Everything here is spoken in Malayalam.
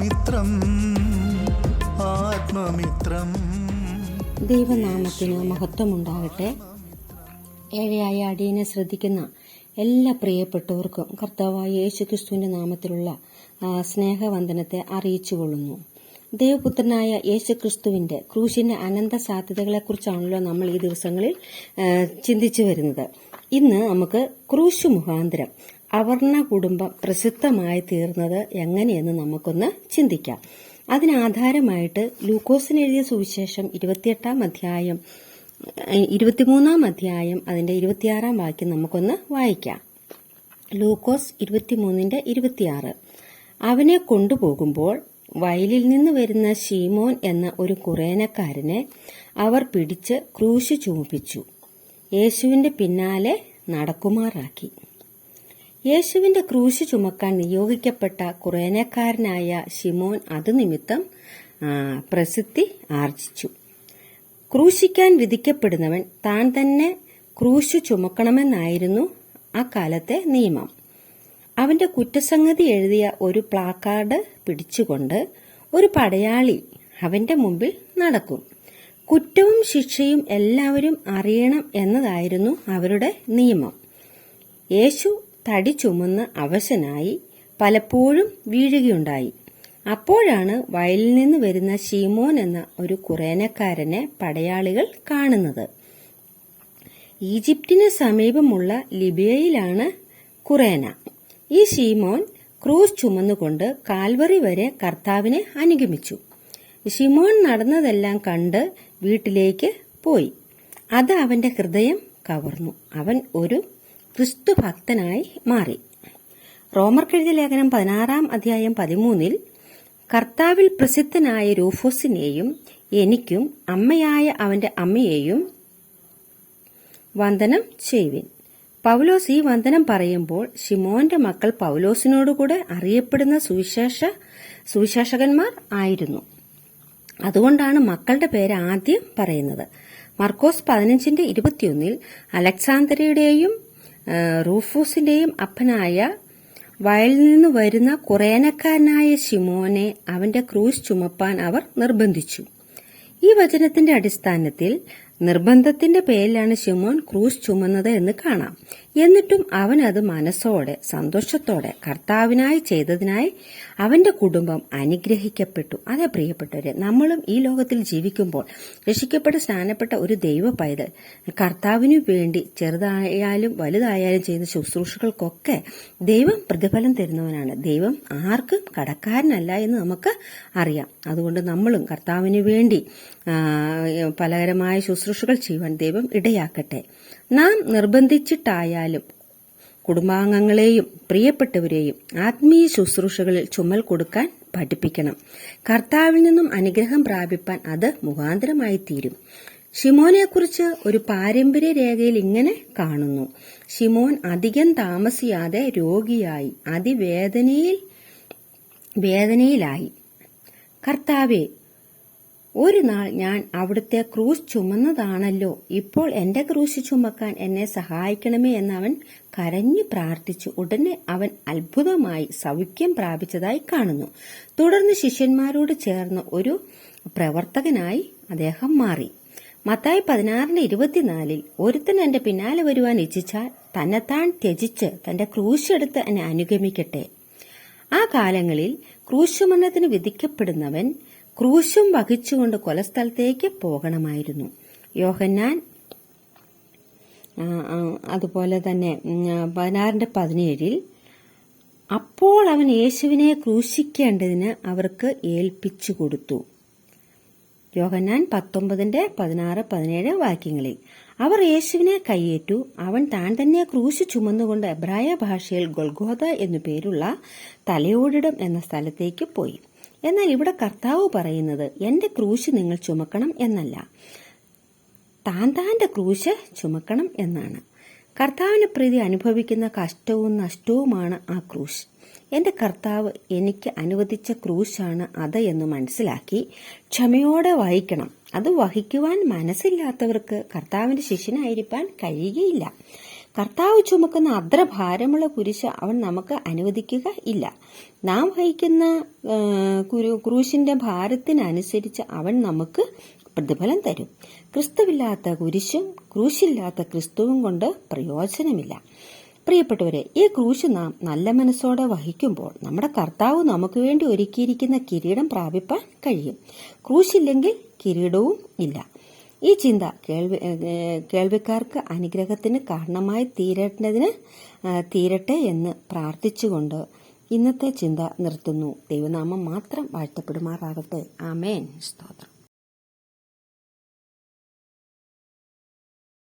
ആത്മമിത്രം ആത്മമിത്രം. ദൈവനാമത്തിന് മഹത്വമുണ്ടാകട്ടെ. ഏഴയായ അടിയനെ ശ്രദ്ധിക്കുന്ന എല്ലാ പ്രിയപ്പെട്ടവർക്കും കർത്താവായ യേശു ക്രിസ്തുവിന്റെ നാമത്തിലുള്ള സ്നേഹവന്ദനത്തെ സ്നേഹവന്ദനത്തെ അറിയിച്ചുകൊള്ളുന്നു. ദൈവപുത്രനായ യേശു ക്രിസ്തുവിന്റെ ക്രൂശിന്റെ അനന്ത സാധ്യതകളെക്കുറിച്ചാണല്ലോ നമ്മൾ ഈ ദിവസങ്ങളിൽ ചിന്തിച്ചു വരുന്നത്. ഇന്ന് നമുക്ക് ക്രൂശ് മുഖാന്തരം അവർണ കുടുംബം പ്രസിദ്ധമായി തീർന്നത് എങ്ങനെയെന്ന് നമുക്കൊന്ന് ചിന്തിക്കാം. അതിനാധാരമായിട്ട് ലൂക്കോസിന് എഴുതിയ സുവിശേഷം ഇരുപത്തിയെട്ടാം അധ്യായം ഇരുപത്തിമൂന്നാം അധ്യായം അതിന്റെ ഇരുപത്തിയാറാം വാക്യം നമുക്കൊന്ന് വായിക്കാം. ലൂക്കോസ് ഇരുപത്തിമൂന്നിന്റെ ഇരുപത്തിയാറ്. അവനെ കൊണ്ടുപോകുമ്പോൾ വയലിൽ നിന്ന് വരുന്ന ഷീമോൻ എന്ന ഒരു കുറേനക്കാരനെ അവർ പിടിച്ച് ക്രൂശ് ചുമപ്പിച്ചു. യേശുവിന്റെ പിന്നാലെ നടക്കുമാറാക്കി. യേശുവിന്റെ ക്രൂശ് ചുമക്കാൻ നിയോഗിക്കപ്പെട്ട കുറേനക്കാരനായ ഷിമോൻ അത് നിമിത്തം ആ, പ്രസിദ്ധി ആർജിച്ചു. ക്രൂശിക്കാൻ വിധിക്കപ്പെടുന്നവൻ താൻ തന്നെ ക്രൂശു ചുമക്കണമെന്നായിരുന്നു ആ കാലത്തെ നിയമം. അവന്റെ കുറ്റസംഗതി എഴുതിയ ഒരു പ്ലാക്കാർഡ് പിടിച്ചുകൊണ്ട് ഒരു പടയാളി അവന്റെ മുമ്പിൽ നടക്കും. കുറ്റവും ശിക്ഷയും എല്ലാവരും അറിയണം എന്നതായിരുന്നു അവരുടെ നിയമം. യേശു തടി ചുമന്ന് അവശനായി പലപ്പോഴും വീഴുകയുണ്ടായി. അപ്പോഴാണ് വയലിൽ നിന്ന് വരുന്ന ഷീമോൻ എന്ന ഒരു കുറേനക്കാരനെ പടയാളികൾ കാണുന്നത്. ഈജിപ്തിന് സമീപമുള്ള ലിബിയയിലാണ് കുറേന. ഈ ഷീമോൻ ക്രൂസ് ചുമന്നുകൊണ്ട് കാൽവറി വരെ കർത്താവിനെ അനുഗമിച്ചു. ഷിമോൻ നടന്നതെല്ലാം കണ്ട് വീട്ടിലേക്ക് പോയി. അത് അവന്റെ ഹൃദയം കവർന്നു. അവൻ ഒരു ക്രിസ്തു ഭക്തനായി മാറി. റോമർക്കെഴുതിയ ലേഖനം പതിനാറാം അധ്യായം പതിമൂന്നിൽ കർത്താവിൽ പ്രസിദ്ധനായ രൂഫോസിനെയും എനിക്കും അമ്മയായ അവന്റെ അമ്മയെയും വന്ദനം ചെയ്യുവിൻ. പൗലോസ് ഈ വന്ദനം പറയുമ്പോൾ ഷിമോന്റെ മക്കൾ പൗലോസിനോടുകൂടെ അറിയപ്പെടുന്ന സുവിശേഷ സുവിശേഷകന്മാർ ആയിരുന്നു. അതുകൊണ്ടാണ് മക്കളുടെ പേര് ആദ്യം പറയുന്നത്. മർക്കോസ് പതിനഞ്ചിന്റെ ഇരുപത്തിയൊന്നിൽ അലക്സാന്തരയുടെയും റൂഫൂസിന്റെയും അപ്പനായ വയലിൽ നിന്ന് വരുന്ന കുറേനക്കാരനായ ഷിമോനെ അവന്റെ ക്രൂസ് ചുമപ്പാൻ അവർ നിർബന്ധിച്ചു. ഈ വചനത്തിന്റെ അടിസ്ഥാനത്തിൽ നിർബന്ധത്തിന്റെ പേരിലാണ് ഷിമോൻ ക്രൂസ് ചുമന്നത് എന്ന് കാണാം. എന്നിട്ടും അവൻ അത് മനസ്സോടെ സന്തോഷത്തോടെ കർത്താവിനായി ചെയ്തതിനായി അവന്റെ കുടുംബം അനുഗ്രഹിക്കപ്പെട്ടു. അതെ പ്രിയപ്പെട്ടവരെ നമ്മളും ഈ ലോകത്തിൽ ജീവിക്കുമ്പോൾ രക്ഷിക്കപ്പെട്ട സ്നാനപ്പെട്ട ഒരു ദൈവ പൈതൽ കർത്താവിനു വേണ്ടി ചെറുതായാലും വലുതായാലും ചെയ്യുന്ന ശുശ്രൂഷകൾക്കൊക്കെ ദൈവം പ്രതിഫലം തരുന്നവനാണ്. ദൈവം ആർക്കും കടക്കാരനല്ല എന്ന് നമുക്ക് അറിയാം. അതുകൊണ്ട് നമ്മളും കർത്താവിനു വേണ്ടി പലകരമായ പലതരമായ ശുശ്രൂഷകൾ ചെയ്യുവാൻ ദൈവം ഇടയാക്കട്ടെ. നാം നിർബന്ധിച്ചിട്ടായാലും കുടുംബാംഗങ്ങളെയും പ്രിയപ്പെട്ടവരെയും ആത്മീയ ശുശ്രൂഷകളിൽ ചുമൽ കൊടുക്കാൻ പഠിപ്പിക്കണം. കർത്താവിൽ നിന്നും അനുഗ്രഹം പ്രാപിപ്പാൻ അത് മുഖാന്തരമായി തീരും ഷിമോനെക്കുറിച്ച് ഒരു പാരമ്പര്യ രേഖയിൽ ഇങ്ങനെ കാണുന്നു. ഷിമോൻ അധികം താമസിയാതെ രോഗിയായി അതിവേദനയിൽ വേദനയിലായി. കർത്താവെ ഒരു നാൾ ഞാൻ അവിടുത്തെ ക്രൂസ് ചുമന്നതാണല്ലോ. ഇപ്പോൾ എന്റെ ക്രൂശ് ചുമക്കാൻ എന്നെ സഹായിക്കണമേ എന്ന് അവൻ കരഞ്ഞു പ്രാർത്ഥിച്ചു. ഉടനെ അവൻ അത്ഭുതമായി സൗഖ്യം പ്രാപിച്ചതായി കാണുന്നു. തുടർന്ന് ശിഷ്യന്മാരോട് ചേർന്ന് ഒരു പ്രവർത്തകനായി അദ്ദേഹം മാറി. മത്തായി പതിനാറിന് ഇരുപത്തിനാലിൽ ഒരുത്തൻ എന്റെ പിന്നാലെ വരുവാൻ ഇച്ഛിച്ചാൽ തന്നെത്താൻ ത്യജിച്ച് തന്റെ ക്രൂശെടുത്ത് എന്നെ അനുഗമിക്കട്ടെ. ആ കാലങ്ങളിൽ ക്രൂശുമരണത്തിന് വിധിക്കപ്പെടുന്നവൻ ക്രൂശും വഹിച്ചുകൊണ്ട് കൊലസ്ഥലത്തേക്ക് പോകണമായിരുന്നു. യോഹന്നാൻ അതുപോലെ തന്നെ പതിനാറിന്റെ പതിനേഴിൽ അപ്പോൾ അവൻ യേശുവിനെ ക്രൂശിക്കേണ്ടതിന് അവർക്ക് ഏൽപ്പിച്ചു കൊടുത്തു. യോഹന്നാൻ പത്തൊമ്പതിന്റെ പതിനാറ് പതിനേഴ് വാക്യങ്ങളിൽ അവർ യേശുവിനെ കൈയേറ്റു അവൻ താൻ തന്നെ ക്രൂശ് ചുമന്നുകൊണ്ട് എബ്രായ ഭാഷയിൽ ഗൊൽഗോത എന്നു പേരുള്ള തലയോടിടം എന്ന സ്ഥലത്തേക്ക് പോയി. എന്നാൽ ഇവിടെ കർത്താവ് പറയുന്നത് എന്റെ ക്രൂശ് നിങ്ങൾ ചുമക്കണം എന്നല്ല. താൻ താന്റെ ക്രൂശ് ചുമക്കണം എന്നാണ്. കർത്താവിന് പ്രീതി അനുഭവിക്കുന്ന കഷ്ടവും നഷ്ടവുമാണ് ആ ക്രൂശ്. എന്റെ കർത്താവ് എനിക്ക് അനുവദിച്ച ക്രൂശാണ് അത് എന്ന് മനസ്സിലാക്കി ക്ഷമയോടെ വഹിക്കണം അത് വഹിക്കുവാൻ മനസ്സില്ലാത്തവർക്ക് കർത്താവിന്റെ ശിഷ്യനായിരിക്കാൻ കഴിയുകയില്ല. കർത്താവ് ചുമക്കുന്ന അത്ര ഭാരമുള്ള കുരിശ് അവൻ നമുക്ക് അനുവദിക്കുക ഇല്ല. നാം വഹിക്കുന്ന കുരു ക്രൂശിന്റെ ഭാരത്തിനനുസരിച്ച് അവൻ നമുക്ക് പ്രതിഫലം തരും. ക്രിസ്തുവില്ലാത്ത കുരിശും ക്രൂശില്ലാത്ത ക്രിസ്തുവും കൊണ്ട് പ്രയോജനമില്ല. പ്രിയപ്പെട്ടവരെ ഈ ക്രൂശ് നാം നല്ല മനസ്സോടെ വഹിക്കുമ്പോൾ നമ്മുടെ കർത്താവ് നമുക്ക് വേണ്ടി ഒരുക്കിയിരിക്കുന്ന കിരീടം പ്രാപിപ്പാൻ കഴിയും. ക്രൂശില്ലെങ്കിൽ കിരീടവും ഇല്ല. ഈ ചിന്ത കേൾവി കേൾവിക്കാർക്ക് അനുഗ്രഹത്തിന് കാരണമായി തീരേണ്ടതിന് തീരട്ടെ എന്ന് പ്രാർത്ഥിച്ചുകൊണ്ട് ഇന്നത്തെ ചിന്ത നിർത്തുന്നു. ദൈവനാമം മാത്രം വാഴ്ത്തപ്പെടുമാറാകട്ടെ. ആമേൻ. സ്തോത്രം.